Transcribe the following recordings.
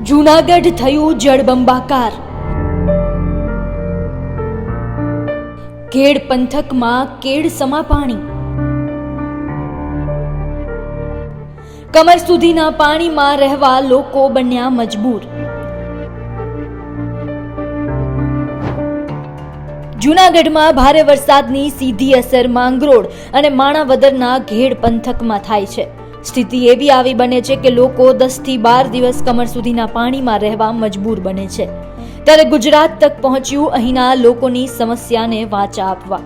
જૂનાગઢ થયું જળબંબાકાર. ઘેડ પંથકમાં કેડ સમા પાણી કમર સુધીના પાણીમાં રહેવા લોકો બન્યા મજબૂર. જૂનાગઢમાં ભારે વરસાદની સીધી અસર માંગરોળ અને માણાવદરના ઘેડ પંથકમાં થાય છે. સ્થિતિ એવી આવી બને છે કે લોકો દસથી બાર દિવસ કમર સુધીના પાણીમાં રહેવા મજબૂર બને છે. ત્યારે ગુજરાત તક પહોંચ્યું અહીંના લોકોની સમસ્યાને વાચા આપવા.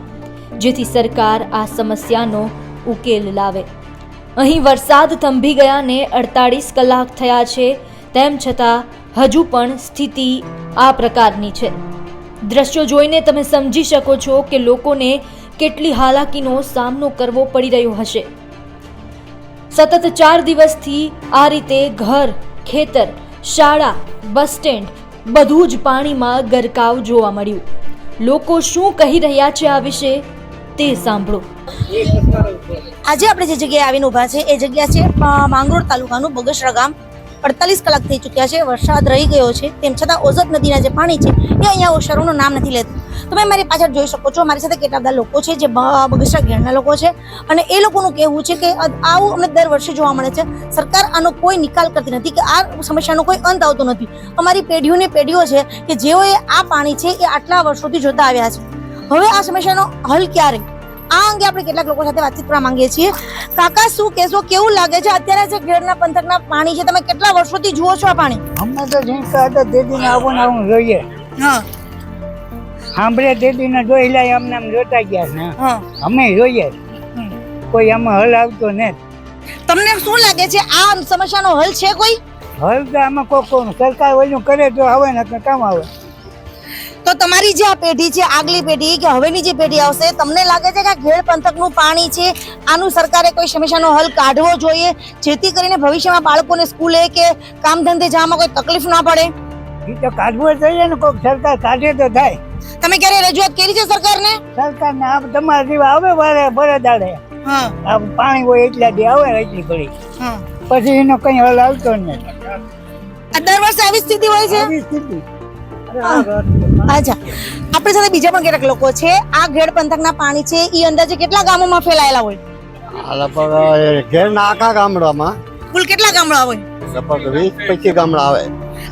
જેથી સરકાર આ સમસ્યાનો ઉકેલ લાવે. અહીં વરસાદ થંભી ગયાને અડતાળીસ કલાક થયા છે, તેમ છતાં હજુ પણ સ્થિતિ આ પ્રકારની છે. દ્રશ્યો જોઈને તમે સમજી શકો છો કે લોકોને કેટલી હાલાકીનો સામનો કરવો પડી રહ્યો હશે. સતત ચાર દિવસથી આ રીતે ઘર, ખેતર, શાળા, બસ સ્ટેન્ડ બધું જ પાણીમાં ગરકાવ જોવા મળ્યું. લોકો શું કહી રહ્યા છે આ વિશે તે સાંભળો. આજે આપણે જે જગ્યાએ આવીને ઊભા છે, એ જગ્યા છે માંગરોળ તાલુકાનું બગસરા ગામ. અડતાલીસ કલાક થઈ ચૂક્યા છે, વરસાદ રહી ગયો છે. તેમ છતાં ઓઝત નદીના જે પાણી છે, એ અહીંયા ઓસરોનું નામ નથી લેતું. તમે મારી પાછળ જોઈ શકો છો મારી સાથે કેટલા બધા લોકો છે જે બગસરા ઘેરના લોકો છે. અને એ લોકોનું કહેવું છે કે આવું અમને દર વર્ષે જોવા મળે છે. સરકાર આનો કોઈ નિકાલ કરતી નથી કે આ સમસ્યાનો કોઈ અંત આવતો નથી. અમારી પેઢીઓની પેઢીઓ છે કે જેઓએ આ પાણી છે એ આટલા વર્ષોથી જોતા આવ્યા છે. હવે આ સમસ્યાનો હલ ક્યારે? આ અંગે આપણે કેટલાક લોકો સાથે વાતચીત કરવા માંગીએ છીએ. કાકા શું કહેશો? કેવું લાગે છે? અત્યારે જે ઘેરના પંથકના પાણી છે તમે કેટલા વર્ષોથી જુઓ છો આ પાણી? અમને તો જીંકા હતા દિન આવું આવું જોઈએ. હા. સાંભળે દેદીને જોઈ લે અમને આમ જોતા ગયા ને. અમે જોઈએ. કોઈ આમાં હલ આવતો ને. તમને શું લાગે છે આ સમસ્યાનો હલ છે કોઈ? હલ તો આમાં કોઈ સરકાર ઓલું કરે તો આવે ને તો કામ આવે. તો તમારી જે આ પેઢી છે આગલી પેઢી કે હવેની જે પેઢી આવશે તમને લાગે છે કે આ ઘેડ પંથકનું પાણી છે? આનું સરકારે કોઈ સમસ્યાનો હલ કાઢવો જોઈએ જેથી કરીને ભવિષ્યમાં બાળકોને સ્કૂલે કે કામ ધંધે જવામાં કોઈ તકલીફ ના પડે? એ તો કાઢવું જોઈએ ને કોઈક સરકાર કાઢે તો થાય. તમે ક્યારે રજૂઆત કરી છે સરકારને? સરકારને આ તમારા જેવા આવે બરે ભરે દાડે. આ પાણી હોય એટલા દી આવે એટલી ઘડી પછી એનો કઈ હલ આવતો જ નથી. આ દર વર્ષે આવી સ્થિતિ હોય છે? આવી સ્થિતિ. અચ્છા આપણે સાથે બીજા પણ કેટલાક લોકો છે. આ ઘેડ પંથકના પાણી છે. એ અંદાજે કેટલા ગામોમાં ફેલાયેલા હોય? લગભગ ઘેરના આખા ગામડામાં. કુલ કેટલા ગામડા હોય? લગભગ વીસ પચીસ ગામડા આવે.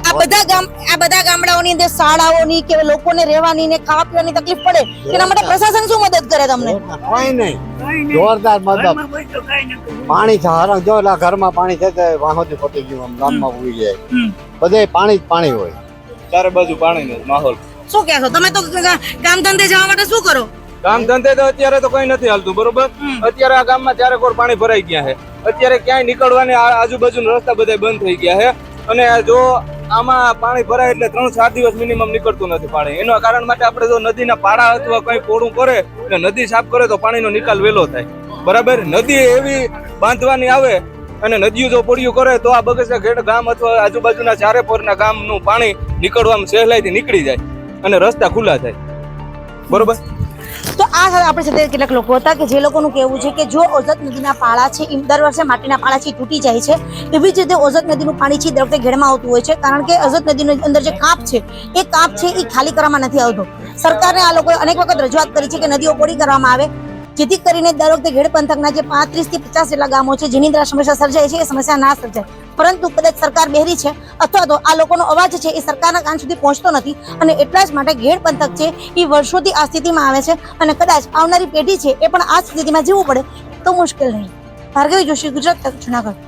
આ બધા ગામ આ બધા ગામડાઓની અંદર શાળાઓની કે લોકોને રહેવાની ને ખાવા પીવાની તકલીફ પડે તેના માટે પ્રશાસન શું મદદ કરે તમને? કઈ નહીં. જોરદાર નથી. પાણી છે જો એટલે ઘરમાં પાણી છે તે વાહોથી પતી ગયું આમ ગામમાં ઉગી જાય. બધે પાણી જ પાણી હોય. ચારે બાજુ પાણીનો જ માહોલ. શું કહેશો? તમે તો કામ ધંધે જવા માટે શું કરો? કામ ધંધે તો અત્યારે તો કઈ નથી હાલતું બરોબર? અત્યારે આ ગામમાં ચારે કોર પાણી ભરાઈ ગયા છે. અત્યારે ક્યાંય નીકળવાની આજુબાજુ આજુબાજુના રસ્તા બધા બંધ થઈ ગયા છે. અને જો આમાં પાણી ભરાય એટલે ત્રણ ચાર દિવસ મિનિમમ નીકળતું નથી પાણી. એના કારણ માટે આપણે જો નદીના પાડા અથવા કંઈ પોળું કરે એટલે નદી સાફ કરે તો પાણીનો નિકાલ વહેલો થાય. બરાબર? નદી એવી બાંધવાની આવે અને નદીઓ જો પોળિયું કરે તો આ બગસરા ખેડ ગામ અથવા આજુબાજુના ચારે પોરના ગામનું પાણી નીકળવામાં સહેલાઈથી નીકળી જાય અને રસ્તા ખુલ્લા થાય. બરોબર? તો આ સાથે આપણી સાથે કેટલાક લોકો હતા કે જે લોકોનું કહેવું છે કે જો ઓઝત નદીના પાળા છે એ દર વર્ષે માટીના પાળા છે તૂટી જાય છે. એવી જ રીતે ઓઝત નદીનું પાણી છે, દર વખતે ઘેડમાં આવતું હોય છે. કારણ કે ઓઝત નદીની અંદર જે કાપ છે, એ કાપ છે, એ ખાલી કરવામાં નથી આવતો. સરકારને આ લોકોએ અનેક વખત રજૂઆત કરી છે કે નદીઓ પોળી કરવામાં આવે. જેથી કરીને દર વખતે ઘેડ પંથકના જે પાંત્રીસથી પચાસ જેટલા ગામો છે, જેની અંદર સમસ્યા સર્જાય છે, એ સમસ્યા ના સર્જાય. પરંતુ કદાચ સરકાર બહેરી છે, અથવા તો આ લોકોનો અવાજ છે, એ સરકારના કાન સુધી પહોંચતો નથી અને એટલા જ માટે ઘેડ પંથક છે, એ વર્ષોથી આ સ્થિતિમાં આવે છે અને કદાચ આવનારી પેઢી છે, એ પણ આ સ્થિતિમાં જીવવું પડે તો મુશ્કેલ નહીં. ભાર્ગવી જોશી, ગુજરાત તક, જુનાગઢ.